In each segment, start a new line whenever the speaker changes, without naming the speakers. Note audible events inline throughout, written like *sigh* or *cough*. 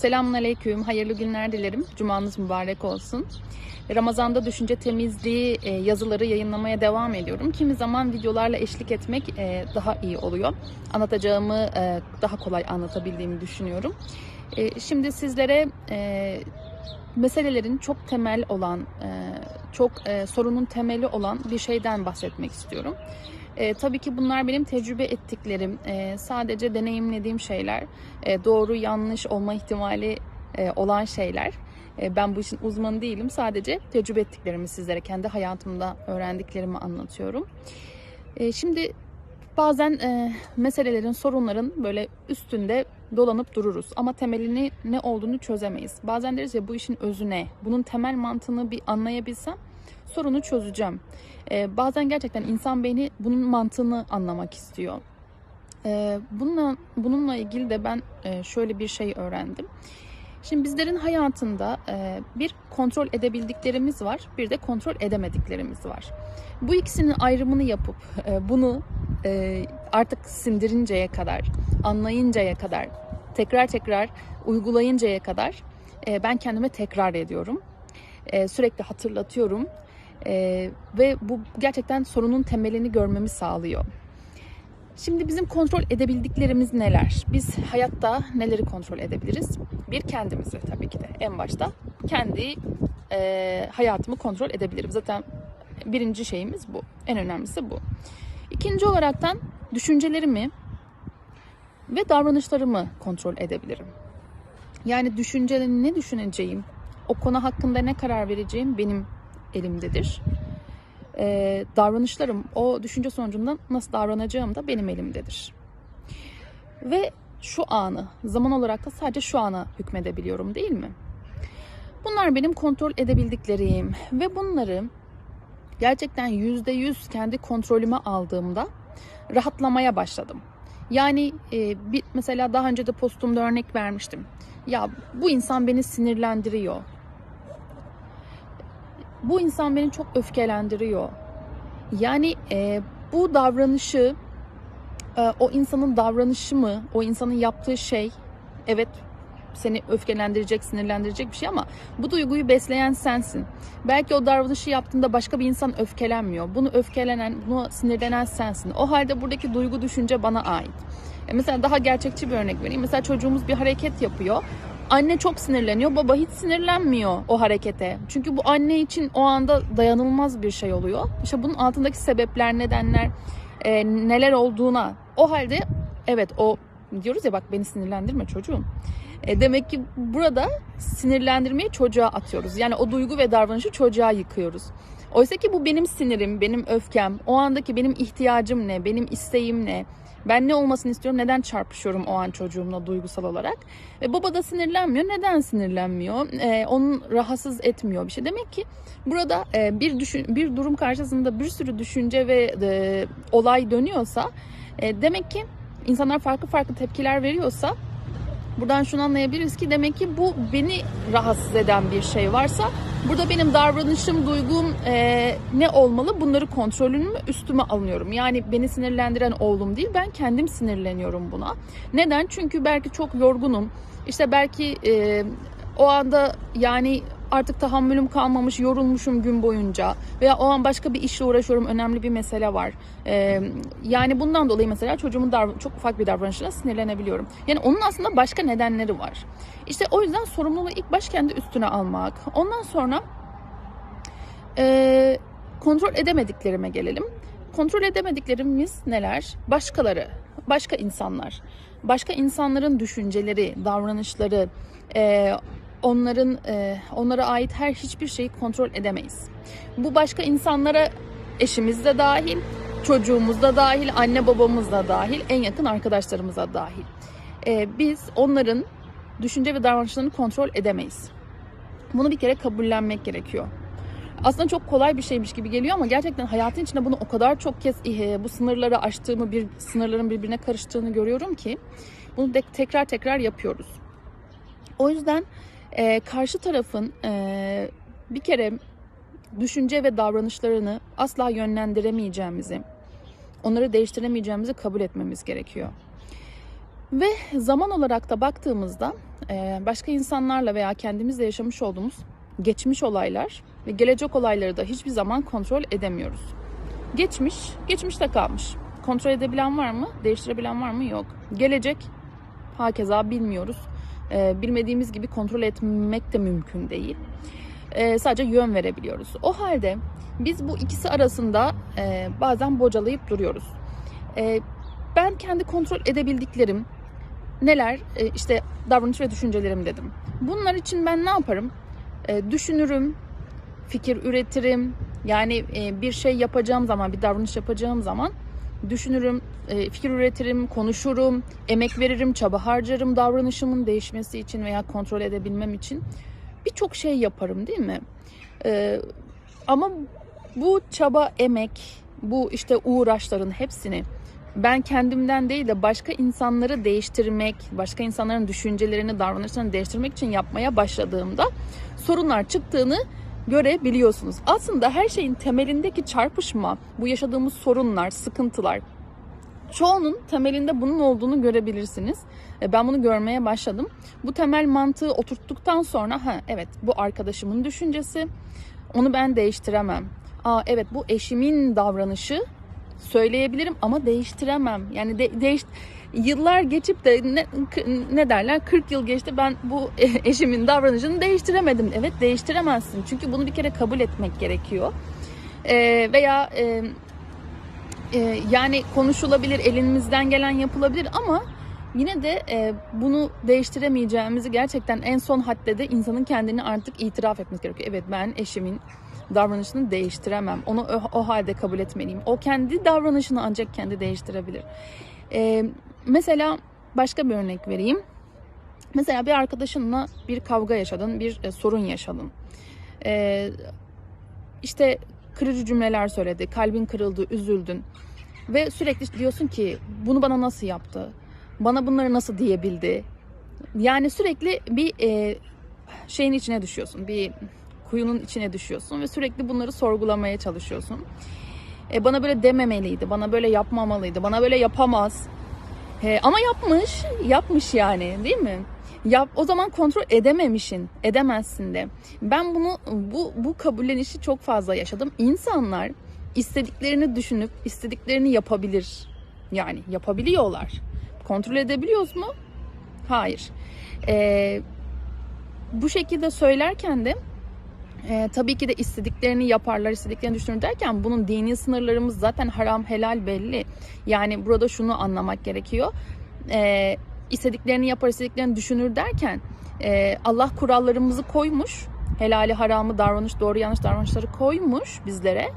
Selamun Aleyküm, hayırlı günler dilerim. Cumanız mübarek olsun. Ramazan'da düşünce temizliği e, yazıları yayınlamaya devam ediyorum. Kimi zaman videolarla eşlik etmek e, daha iyi oluyor. Anlatacağımı e, daha kolay anlatabildiğimi düşünüyorum. Şimdi sizlere meselelerin çok temel olan, çok sorunun temeli olan bir şeyden bahsetmek istiyorum. E, tabii ki bunlar benim tecrübe ettiklerim, e, sadece deneyimlediğim şeyler, e, doğru yanlış olma ihtimali e, olan şeyler. E, ben bu işin uzmanı değilim, sadece tecrübe ettiklerimi sizlere, kendi hayatımda öğrendiklerimi anlatıyorum. E, şimdi bazen e, meselelerin, sorunların böyle üstünde dolanıp dururuz ama temelini ne olduğunu çözemeyiz. Bazen deriz ya bu işin özü ne? Bunun temel mantığını bir anlayabilsem sorunu çözeceğim. Ee, bazen gerçekten insan beyni bunun mantığını anlamak istiyor. Ee, bununla, bununla ilgili de ben e, şöyle bir şey öğrendim. Şimdi bizlerin hayatında e, bir kontrol edebildiklerimiz var, bir de kontrol edemediklerimiz var. Bu ikisinin ayrımını yapıp e, bunu artık sindirinceye kadar, anlayıncaya kadar, tekrar tekrar uygulayıncaya kadar ben kendime tekrar ediyorum. Sürekli hatırlatıyorum e, ve bu gerçekten sorunun temelini görmemi sağlıyor. Şimdi bizim kontrol edebildiklerimiz neler? Biz hayatta neleri kontrol edebiliriz? Bir kendimizi tabii ki de en başta kendi e, hayatımı kontrol edebilirim. Zaten birinci şeyimiz bu. En önemlisi bu. İkinci olaraktan düşüncelerimi ve davranışlarımı kontrol edebilirim. Yani düşüncelerimi ne düşüneceğim, o konu hakkında ne karar vereceğim benim elimdedir. Ee, davranışlarım, o düşünce sonucunda nasıl davranacağım da benim elimdedir. Ve şu anı, zaman olarak da sadece şu ana hükmedebiliyorum değil mi? Bunlar benim kontrol edebildiklerim ve bunları gerçekten yüzde yüz kendi kontrolüme aldığımda rahatlamaya başladım. Yani e, bir mesela daha önce de postumda örnek vermiştim. Ya bu insan beni sinirlendiriyor. Bu insan beni çok öfkelendiriyor. Yani e, bu davranışı, e, o insanın davranışı mı, o insanın yaptığı şey, evet seni öfkelendirecek, sinirlendirecek bir şey ama bu duyguyu besleyen sensin. Belki o davranışı yaptığında başka bir insan öfkelenmiyor. Bunu öfkelenen, bunu sinirlenen sensin. O halde buradaki duygu düşünce bana ait. E mesela daha gerçekçi bir örnek vereyim. Mesela çocuğumuz bir hareket yapıyor. Anne çok sinirleniyor, baba hiç sinirlenmiyor o harekete. Çünkü bu anne için o anda dayanılmaz bir şey oluyor. İşte bunun altındaki sebepler, nedenler, e, neler olduğuna. O halde evet o diyoruz ya bak beni sinirlendirme çocuğum. E, demek ki burada sinirlendirmeyi çocuğa atıyoruz. Yani o duygu ve davranışı çocuğa yıkıyoruz. Oysa ki bu benim sinirim, benim öfkem, o andaki benim ihtiyacım ne, benim isteğim ne, ben ne olmasını istiyorum, neden çarpışıyorum o an çocuğumla duygusal olarak. Ve baba da sinirlenmiyor, neden sinirlenmiyor, ee, onun rahatsız etmiyor bir şey. Demek ki burada e, bir düşün, bir durum karşısında bir sürü düşünce ve e, olay dönüyorsa, e, demek ki insanlar farklı farklı tepkiler veriyorsa Buradan şunu anlayabiliriz ki demek ki bu beni rahatsız eden bir şey varsa burada benim davranışım, duygum e, ne olmalı bunları kontrolümü üstüme alıyorum. Yani beni sinirlendiren oğlum değil ben kendim sinirleniyorum buna. Neden? Çünkü belki çok yorgunum. İşte belki e, o anda yani artık tahammülüm kalmamış, yorulmuşum gün boyunca veya o an başka bir işle uğraşıyorum, önemli bir mesele var. Ee, yani bundan dolayı mesela çocuğumun çok ufak bir davranışına sinirlenebiliyorum. Yani onun aslında başka nedenleri var. İşte o yüzden sorumluluğu ilk baş kendi üstüne almak. Ondan sonra e, kontrol edemediklerime gelelim. Kontrol edemediklerimiz neler? Başkaları, başka insanlar, başka insanların düşünceleri, davranışları, e, onların e, onlara ait her hiçbir şeyi kontrol edemeyiz. Bu başka insanlara eşimiz de dahil, çocuğumuz da dahil, anne babamız da dahil, en yakın arkadaşlarımız da dahil. E, biz onların düşünce ve davranışlarını kontrol edemeyiz. Bunu bir kere kabullenmek gerekiyor. Aslında çok kolay bir şeymiş gibi geliyor ama gerçekten hayatın içinde bunu o kadar çok kez e, bu sınırları aştığımı, bir sınırların birbirine karıştığını görüyorum ki bunu de, tekrar tekrar yapıyoruz. O yüzden e, karşı tarafın e, bir kere düşünce ve davranışlarını asla yönlendiremeyeceğimizi, onları değiştiremeyeceğimizi kabul etmemiz gerekiyor. Ve zaman olarak da baktığımızda e, başka insanlarla veya kendimizle yaşamış olduğumuz geçmiş olaylar ve gelecek olayları da hiçbir zaman kontrol edemiyoruz. Geçmiş, geçmişte kalmış. Kontrol edebilen var mı? Değiştirebilen var mı? Yok. Gelecek, hakeza bilmiyoruz. E, bilmediğimiz gibi kontrol etmek de mümkün değil. E, sadece yön verebiliyoruz. O halde biz bu ikisi arasında e, bazen bocalayıp duruyoruz. E, ben kendi kontrol edebildiklerim neler? E, işte davranış ve düşüncelerim dedim. Bunlar için ben ne yaparım? E, düşünürüm, fikir üretirim. Yani e, bir şey yapacağım zaman, bir davranış yapacağım zaman düşünürüm, e, fikir üretirim, konuşurum, emek veririm, çaba harcarım davranışımın değişmesi için veya kontrol edebilmem için. Birçok şey yaparım değil mi? E, ama bu çaba, emek, bu işte uğraşların hepsini ben kendimden değil de başka insanları değiştirmek, başka insanların düşüncelerini, davranışlarını değiştirmek için yapmaya başladığımda sorunlar çıktığını görebiliyorsunuz. Aslında her şeyin temelindeki çarpışma, bu yaşadığımız sorunlar, sıkıntılar çoğunun temelinde bunun olduğunu görebilirsiniz. E, Ben bunu görmeye başladım. Bu temel mantığı oturttuktan sonra ha evet bu arkadaşımın düşüncesi. Onu ben değiştiremem. Aa evet bu eşimin davranışı söyleyebilirim ama değiştiremem. Yani de, değiş yıllar geçip de ne, ne derler 40 yıl geçti ben bu *laughs* eşimin davranışını değiştiremedim. Evet değiştiremezsin. Çünkü bunu bir kere kabul etmek gerekiyor. Ee, veya e, e, yani konuşulabilir, elimizden gelen yapılabilir ama yine de e, bunu değiştiremeyeceğimizi gerçekten en son haddede insanın kendini artık itiraf etmesi gerekiyor. Evet ben eşimin davranışını değiştiremem. Onu o, o halde kabul etmeliyim. O kendi davranışını ancak kendi değiştirebilir. E, mesela başka bir örnek vereyim. Mesela bir arkadaşınla bir kavga yaşadın, bir e, sorun yaşadın. E, işte kırıcı cümleler söyledi, kalbin kırıldı, üzüldün. Ve sürekli diyorsun ki bunu bana nasıl yaptı? Bana bunları nasıl diyebildi? Yani sürekli bir e, şeyin içine düşüyorsun. Bir kuyunun içine düşüyorsun ve sürekli bunları sorgulamaya çalışıyorsun. E, bana böyle dememeliydi, bana böyle yapmamalıydı, bana böyle yapamaz. E, ama yapmış, yapmış yani değil mi? Yap, o zaman kontrol edememişin, edemezsin de. Ben bunu bu bu kabullenişi çok fazla yaşadım. İnsanlar istediklerini düşünüp istediklerini yapabilir. Yani yapabiliyorlar. Kontrol edebiliyoruz mu? Hayır. Ee, bu şekilde söylerken de e, tabii ki de istediklerini yaparlar, istediklerini düşünür derken bunun dini sınırlarımız zaten haram helal belli. Yani burada şunu anlamak gerekiyor. E, istediklerini yapar, istediklerini düşünür derken e, Allah kurallarımızı koymuş. Helali haramı davranış, doğru yanlış davranışları koymuş bizlere.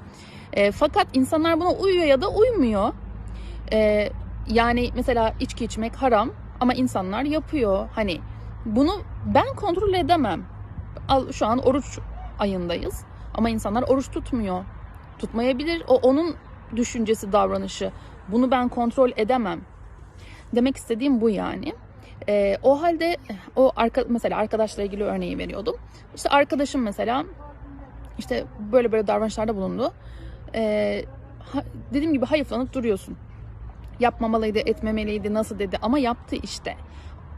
E, fakat insanlar buna uyuyor ya da uymuyor. E, yani mesela içki içmek haram ama insanlar yapıyor. Hani bunu ben kontrol edemem. Al, şu an oruç ayındayız ama insanlar oruç tutmuyor. Tutmayabilir. O onun düşüncesi, davranışı. Bunu ben kontrol edemem. Demek istediğim bu yani. E, o halde o arka, mesela arkadaşla ilgili örneği veriyordum. İşte arkadaşım mesela işte böyle böyle davranışlarda bulundu. E, ha, dediğim gibi hayıflanıp duruyorsun. Yapmamalıydı, etmemeliydi, nasıl dedi ama yaptı işte.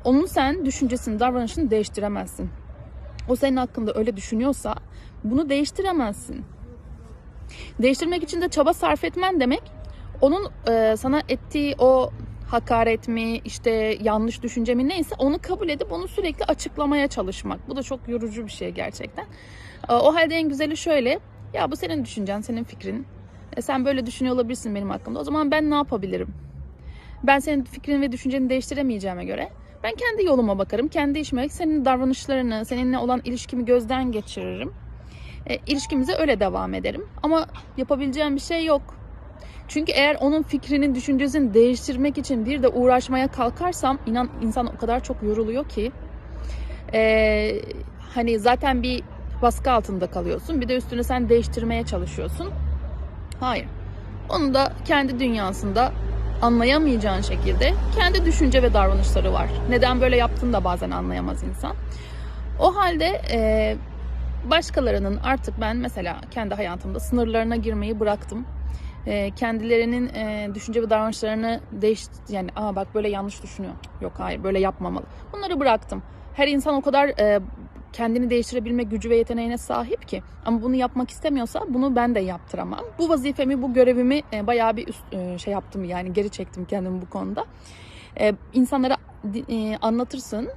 Onun sen düşüncesini, davranışını değiştiremezsin. O senin hakkında öyle düşünüyorsa bunu değiştiremezsin. Değiştirmek için de çaba sarf etmen demek onun e, sana ettiği o hakaret mi, işte yanlış düşünce mi neyse onu kabul edip onu sürekli açıklamaya çalışmak. Bu da çok yorucu bir şey gerçekten. E, o halde en güzeli şöyle. Ya bu senin düşüncen, senin fikrin. E, sen böyle düşünüyor olabilirsin benim hakkımda. O zaman ben ne yapabilirim? Ben senin fikrini ve düşünceni değiştiremeyeceğime göre ben kendi yoluma bakarım, kendi işime, senin davranışlarını, seninle olan ilişkimi gözden geçiririm. E, ilişkimize öyle devam ederim. Ama yapabileceğim bir şey yok. Çünkü eğer onun fikrinin, düşüncesini değiştirmek için bir de uğraşmaya kalkarsam inan insan o kadar çok yoruluyor ki e, hani zaten bir baskı altında kalıyorsun. Bir de üstüne sen değiştirmeye çalışıyorsun. Hayır. Onun da kendi dünyasında anlayamayacağın şekilde kendi düşünce ve davranışları var. Neden böyle yaptığını da bazen anlayamaz insan. O halde e, başkalarının artık ben mesela kendi hayatımda sınırlarına girmeyi bıraktım. E, kendilerinin e, düşünce ve davranışlarını değiş yani aa bak böyle yanlış düşünüyor. Yok hayır böyle yapmamalı. Bunları bıraktım. Her insan o kadar e, kendini değiştirebilme gücü ve yeteneğine sahip ki. Ama bunu yapmak istemiyorsa bunu ben de yaptıramam. Bu vazifemi, bu görevimi e, bayağı bir üst, e, şey yaptım yani geri çektim kendimi bu konuda. E, insanlara e, anlatırsın.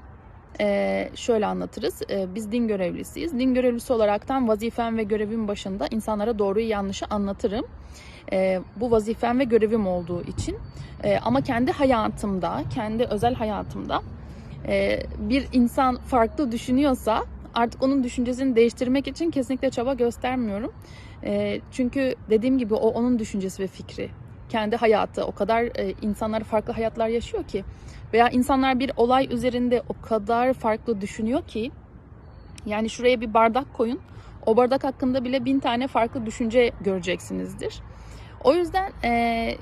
E, şöyle anlatırız. E, biz din görevlisiyiz. Din görevlisi olaraktan vazifem ve görevim başında insanlara doğruyu yanlışı anlatırım. E, bu vazifem ve görevim olduğu için. E, ama kendi hayatımda, kendi özel hayatımda bir insan farklı düşünüyorsa artık onun düşüncesini değiştirmek için kesinlikle çaba göstermiyorum. E, çünkü dediğim gibi o onun düşüncesi ve fikri. Kendi hayatı o kadar e, insanlar farklı hayatlar yaşıyor ki veya insanlar bir olay üzerinde o kadar farklı düşünüyor ki yani şuraya bir bardak koyun o bardak hakkında bile bin tane farklı düşünce göreceksinizdir. O yüzden e,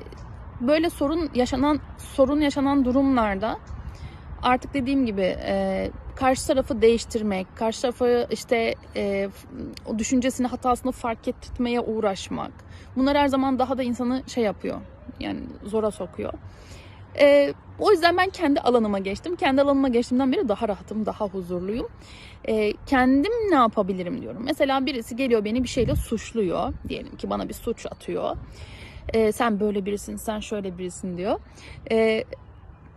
böyle sorun yaşanan sorun yaşanan durumlarda artık dediğim gibi e, karşı tarafı değiştirmek, karşı tarafı işte e, o düşüncesini, hatasını fark ettirmeye uğraşmak. Bunlar her zaman daha da insanı şey yapıyor. Yani zora sokuyor. E, o yüzden ben kendi alanıma geçtim. Kendi alanıma geçtiğimden beri daha rahatım, daha huzurluyum. E, kendim ne yapabilirim diyorum. Mesela birisi geliyor beni bir şeyle suçluyor. Diyelim ki bana bir suç atıyor. E, sen böyle birisin, sen şöyle birisin diyor. E,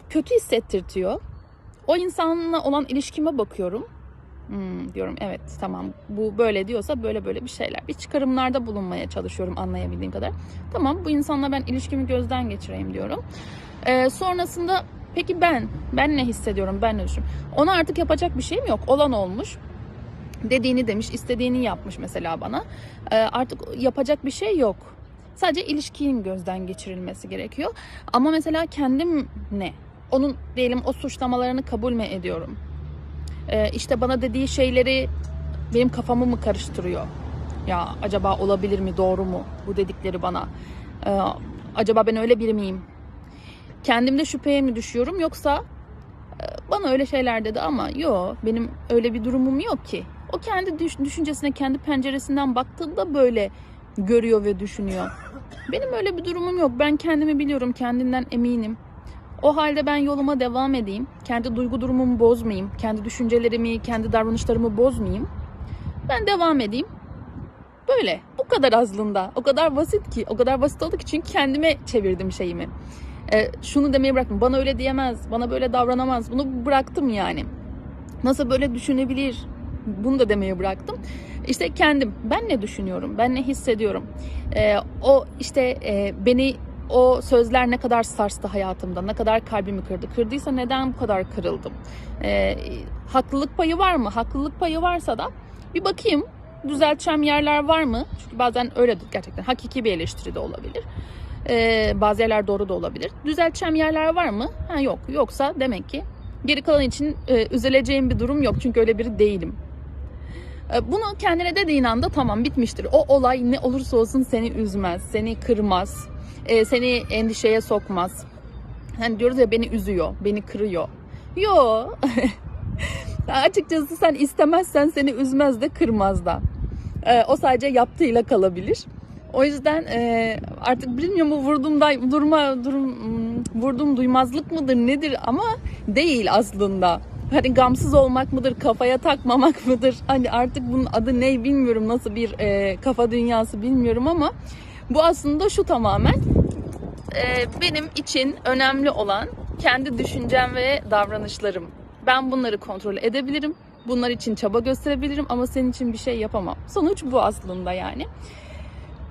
kötü hissettirtiyor. O insanla olan ilişkime bakıyorum. Hmm, diyorum evet tamam bu böyle diyorsa böyle böyle bir şeyler. Bir çıkarımlarda bulunmaya çalışıyorum anlayabildiğim kadar. Tamam bu insanla ben ilişkimi gözden geçireyim diyorum. Ee, sonrasında peki ben, ben ne hissediyorum, ben ne düşünüyorum? Ona artık yapacak bir şeyim yok. Olan olmuş. Dediğini demiş, istediğini yapmış mesela bana. Ee, artık yapacak bir şey yok. Sadece ilişkinin gözden geçirilmesi gerekiyor. Ama mesela kendim ne? Onun diyelim o suçlamalarını kabul mü ediyorum? Ee, işte bana dediği şeyleri benim kafamı mı karıştırıyor? Ya acaba olabilir mi, doğru mu bu dedikleri bana? Ee, acaba ben öyle biri miyim? Kendimde şüpheye mi düşüyorum yoksa e, bana öyle şeyler dedi ama yo benim öyle bir durumum yok ki. O kendi düş- düşüncesine, kendi penceresinden baktığında böyle görüyor ve düşünüyor. Benim öyle bir durumum yok. Ben kendimi biliyorum, kendinden eminim. O halde ben yoluma devam edeyim. Kendi duygu durumumu bozmayayım. Kendi düşüncelerimi, kendi davranışlarımı bozmayayım. Ben devam edeyim. Böyle. Bu kadar aslında. O kadar basit ki. O kadar basit oldu ki çünkü kendime çevirdim şeyimi. Ee, şunu demeyi bıraktım. Bana öyle diyemez. Bana böyle davranamaz. Bunu bıraktım yani. Nasıl böyle düşünebilir? Bunu da demeye bıraktım. İşte kendim. Ben ne düşünüyorum? Ben ne hissediyorum? Ee, o işte e, beni o sözler ne kadar sarstı hayatımda, ne kadar kalbimi kırdı. Kırdıysa neden bu kadar kırıldım? Ee, haklılık payı var mı? Haklılık payı varsa da bir bakayım düzelteceğim yerler var mı? Çünkü bazen öyledir gerçekten. Hakiki bir eleştiri de olabilir. Ee, bazı yerler doğru da olabilir. Düzelteceğim yerler var mı? Ha yok. Yoksa demek ki geri kalan için e, üzüleceğim bir durum yok. Çünkü öyle biri değilim. E, Bunu kendine dediğin anda tamam bitmiştir. O olay ne olursa olsun seni üzmez, seni kırmaz, e, seni endişeye sokmaz. Hani diyoruz ya beni üzüyor, beni kırıyor. Yo. *laughs* Açıkçası sen istemezsen seni üzmez de kırmaz da. E, o sadece yaptığıyla kalabilir. O yüzden e, artık bilmiyorum bu vurdum da durma durum hmm, vurdum duymazlık mıdır nedir ama değil aslında. Hani gamsız olmak mıdır, kafaya takmamak mıdır? Hani artık bunun adı ne bilmiyorum, nasıl bir e, kafa dünyası bilmiyorum ama bu aslında şu tamamen e, benim için önemli olan kendi düşüncem ve davranışlarım. Ben bunları kontrol edebilirim. Bunlar için çaba gösterebilirim ama senin için bir şey yapamam. Sonuç bu aslında yani.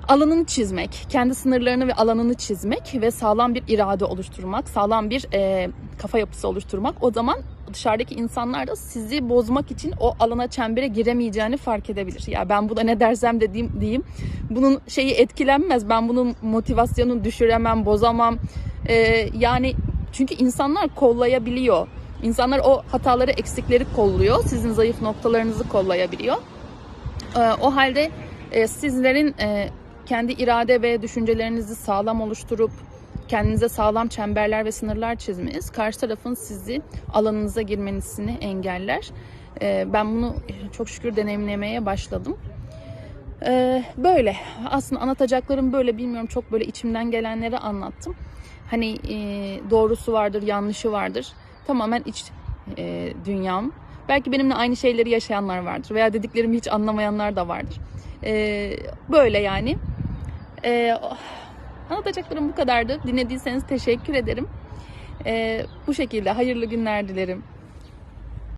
Alanını çizmek, kendi sınırlarını ve alanını çizmek ve sağlam bir irade oluşturmak, sağlam bir e, kafa yapısı oluşturmak. O zaman dışarıdaki insanlar da sizi bozmak için o alana çembere giremeyeceğini fark edebilir. Ya ben buna ne dersem de diyeyim, diyeyim bunun şeyi etkilenmez. Ben bunun motivasyonunu düşüremem, bozamam. Ee, yani çünkü insanlar kollayabiliyor. İnsanlar o hataları, eksikleri kolluyor. Sizin zayıf noktalarınızı kollayabiliyor. Ee, o halde e, sizlerin e, kendi irade ve düşüncelerinizi sağlam oluşturup kendinize sağlam çemberler ve sınırlar çizmeniz karşı tarafın sizi alanınıza girmenisini engeller. Ee, ben bunu çok şükür deneyimlemeye başladım. Ee, böyle aslında anlatacaklarım böyle bilmiyorum çok böyle içimden gelenleri anlattım. Hani e, doğrusu vardır yanlışı vardır tamamen iç e, dünyam. Belki benimle aynı şeyleri yaşayanlar vardır veya dediklerimi hiç anlamayanlar da vardır. E, böyle yani. Anlatacaklarım bu kadardı. Dinlediyseniz teşekkür ederim. E, bu şekilde hayırlı günler dilerim.